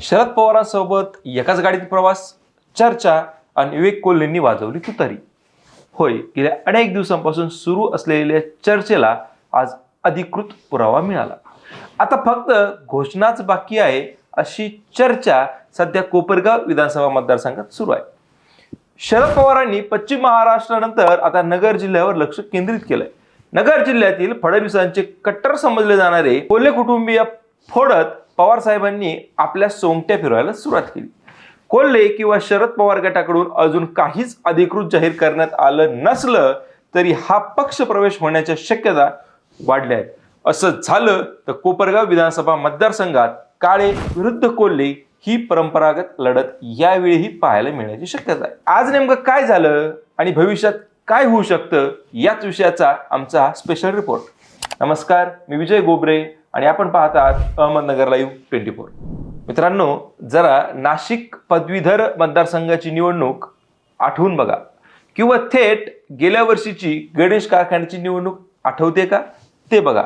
शरद पवारांसोबत एकाच गाडीत प्रवास चर्चा आणि विवेक कोल्हेंनी वाजवली तुतारी. होय गेल्या अनेक दिवसांपासून सुरू असलेल्या चर्चेला आज अधिकृत पुरावा मिळाला. आता फक्त घोषणाच बाकी आहे अशी चर्चा सध्या कोपरगाव विधानसभा मतदारसंघात सुरू आहे. शरद पवारांनी पश्चिम महाराष्ट्रानंतर आता नगर जिल्ह्यावर लक्ष केंद्रित केलंय. नगर जिल्ह्यातील फडणवीसांचे कट्टर समजले जाणारे कोल्हे कुटुंबीय फोडत पवार साहेबांनी आपल्या सोंगट्या फिरवायला सुरुवात केली. कोल्हे किंवा शरद पवार गटाकडून अजून काहीच अधिकृत जाहीर करण्यात आलं नसलं तरी हा पक्ष प्रवेश होण्याच्या शक्यता वाढल्या आहेत. असं झालं तर कोपरगाव विधानसभा मतदारसंघात काळे विरुद्ध कोल्हे ही परंपरागत लढत यावेळीही पाहायला मिळण्याची शक्यता आहे. आज नेमकं काय झालं आणि भविष्यात काय होऊ शकतं याच विषयाचा आमचा हा स्पेशल रिपोर्ट नमस्कार मी विजय गोबरे आणि आपण पाहत आहात अहमदनगर लाईव्ह ट्वेंटी फोर. मित्रांनो जरा नाशिक पदवीधर मतदारसंघाची निवडणूक आठवून बघा. किंवा थेट गेल्या वर्षीची गणेश कारखान्याची निवडणूक आठवते का? ते बघा.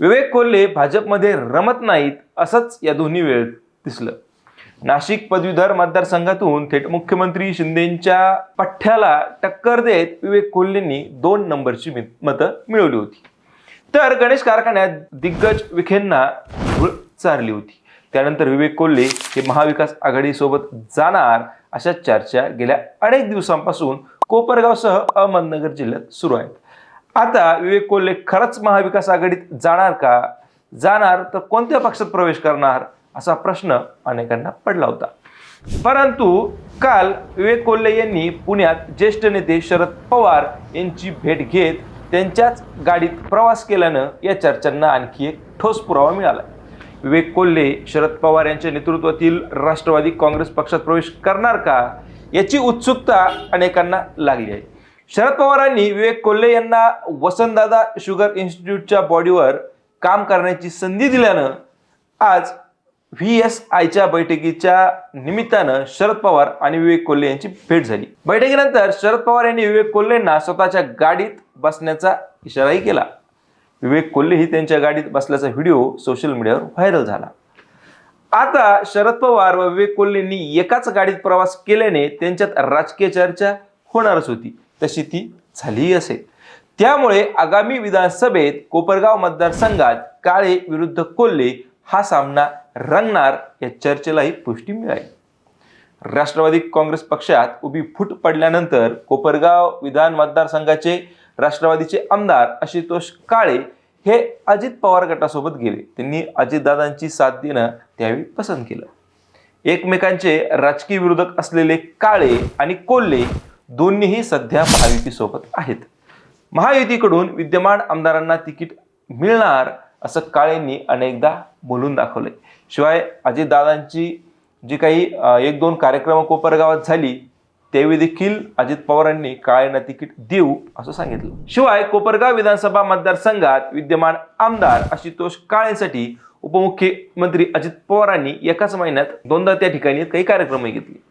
विवेक कोल्हे भाजपमध्ये रमत नाहीत असंच या दोन्ही वेळ दिसलं. नाशिक पदवीधर मतदारसंघातून थेट मुख्यमंत्री शिंदेच्या पठ्ठ्याला टक्कर देत विवेक कोल्हेंनी दोन नंबरची मतं मिळवली होती. तर गणेश कारखान्यात दिग्गज विखेंना धूळ चारली होती. त्यानंतर विवेक कोल्हे हे महाविकास आघाडीसोबत जाणार अशा चर्चा गेल्या अनेक दिवसांपासून कोपरगावसह अहमदनगर जिल्ह्यात सुरू आहेत. आता विवेक कोल्हे खरंच महाविकास आघाडीत जाणार का? जाणार तर कोणत्या पक्षात प्रवेश करणार? असा प्रश्न अनेकांना पडला होता. परंतु काल विवेक कोल्हे यांनी पुण्यात ज्येष्ठ नेते शरद पवार यांची भेट घेत त्यांच्याच गाडीत प्रवास केल्यानं या चर्चांना आणखी एक ठोस पुरावा मिळाला. विवेक कोल्हे शरद पवार यांच्या नेतृत्वातील राष्ट्रवादी काँग्रेस पक्षात प्रवेश करणार का याची उत्सुकता अनेकांना लागली आहे. शरद पवारांनी विवेक कोल्हे यांना वसंतदादा शुगर इन्स्टिट्यूटच्या बॉडीवर काम करण्याची संधी दिल्यानं आज व्ही एस आयच्या बैठकीच्या निमित्तानं शरद पवार आणि विवेक कोल्हे यांची भेट झाली. बैठकीनंतर शरद पवार यांनी विवेक कोल्हेंना स्वतःच्या गाडीत बसण्याचा इशाराही केला. विवेक कोल्हेही त्यांच्या गाडीत बसल्याचा व्हिडिओ सोशल मीडियावर व्हायरल झाला. आता शरद पवार व विवेक कोल्हेंनी एकाच गाडीत प्रवास केल्याने त्यांच्यात राजकीय चर्चा होणारच होती. तशी ती झालीही असेल त्यामुळे आगामी विधानसभेत कोपरगाव मतदारसंघात काळे विरुद्ध कोल्हे हा सामना रंगणार या चर्चेलाही पुष्टी मिळाली. राष्ट्रवादी काँग्रेस पक्षात उभी फूट पडल्यानंतर कोपरगाव विधान मतदारसंघाचे राष्ट्रवादीचे आमदार आशुतोष काळे हे अजित पवार गटासोबत गेले. त्यांनी अजितदादांची साथ देणं त्यावेळी पसंत केलं. एकमेकांचे राजकीय विरोधक असलेले काळे आणि कोल्हे दोन्हीही सध्या महायुतीसोबत आहेत. महायुतीकडून विद्यमान आमदारांना तिकीट मिळणार असं काळेंनी अनेकदा बोलून दाखवले शिवाय अजितदादांची जी काही एक दोन कार्यक्रम कोपरगावात झाली त्यावेळी देखील अजित पवारांनी काळेंना तिकीट देऊ असं सांगितलं. शिवाय कोपरगाव विधानसभा मतदारसंघात विद्यमान आमदार आशुतोष काळेंसाठी उपमुख्यमंत्री अजित पवारांनी एकाच महिन्यात दोनदा त्या ठिकाणी काही कार्यक्रमही घेतले.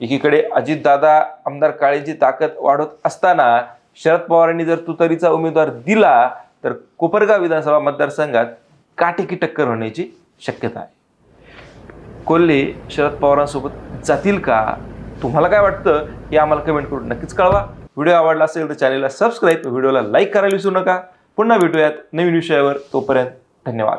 एकीकडे अजितदादा आमदार काळेंची ताकद वाढवत असताना शरद पवारांनी जर तुतारीचा उमेदवार दिला तर कोपरगाव विधानसभा मतदारसंघात काटेकी टक्कर होण्याची शक्यता आहे. कोल्हे शरद पवारांसोबत जातील का? तुम्हाला काय वाटतं? हे आम्हाला कमेंट करून नक्कीच कळवा. व्हिडिओ आवडला असेल तर चॅनलला सबस्क्राईब व्हिडिओला लाईक करायला विसरू नका. पुन्हा भेटूयात नवीन विषयावर. तोपर्यंत धन्यवाद.